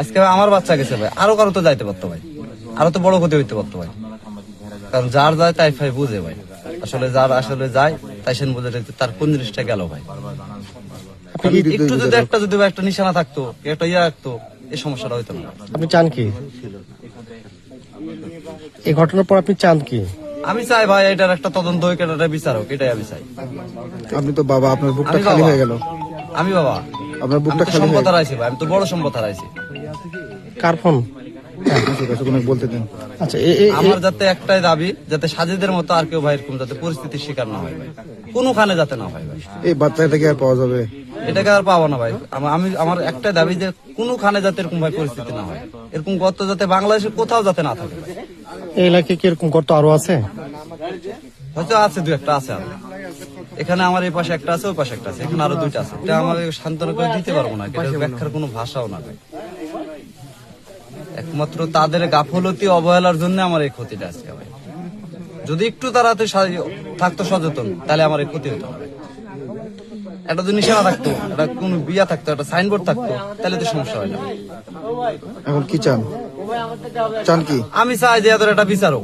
আজকে আমার বাচ্চা গেছে ভাই। আরও কারও তো যাইতে পারতো ভাই। আরও তো বড় ক্ষতি হইতে পারতো ভাই। কারণ যার যায় তাই ভাই বুঝে ভাই। আসলে যার আসলে যায় তাই সে বুঝে যে তার কোন জিনিসটা গেল ভাই। একটু যদি একটা যদি একটা নিশানা থাকতো একটা ইয়ে রাখতো এই সমস্যাটা হইতো না। আপনি চান কি? এই ঘটনার পর আপনি চান কি? আমি চাই ভাই এটার একটা তদন্ত হোক এটার বিচার হোক এটাই আমি চাই। আপনি তো বাবা আপনার বুকটা খালি হয়ে গেল। আমি বাবা। আপনার বুকটা খালি সম্পদ হারাইছি ভাই আমি তো বড় সম্পদ হারাইছি। কার ফোন? কোনো বলতে দিন। আচ্ছা আমার যাতে একটাই দাবি যাতে সাজেদের মতো আর কেউ ভাই এরকম যাতে পরিস্থিতির শিকার না হয় ভাই। কোনোখানে যাতে না হয় ভাই। এই বাচ্চাটাকে আর পাওয়া যাবে? এটাকে আর পাবো না ভাই। আমা- আমি আমার একটাই দাবি যে কোনোখানে যাতে এরকম ভাই পরিস্থিতি না হয়। এরকম গত যাতে বাংলাদেশে কোথাও যাতে না থাকে এই এলাকায় কি এরকম গর্ত আরও আছে? হয়তো আছে দু একটা আছে আরও। এখানে আমার এই পাশে একটা আছে ওই পাশে একটা আছে। এখানে আরও দুইটা আছে। এটা আমার সান্ত্বনা করে দিতে পারব না এটা ব্যাখ্যার কোনো ভাষাও না। একমাত্র তাদের গাফলতি অবহেলার জন্য আমার এই ক্ষতিটা আজকে ভাই। যদি একটু তাড়াতে থাকতো সচেতন তাহলে আমার এই ক্ষতি হতো একটা যদি নিশানা থাকতো একটা কোন বিয়া থাকতো একটা সাইনবোর্ড থাকতো তাহলে তো সমস্যা হয় না। এখন কি চান? চান কি? আমি চাই যে এদের একটা বিচারক।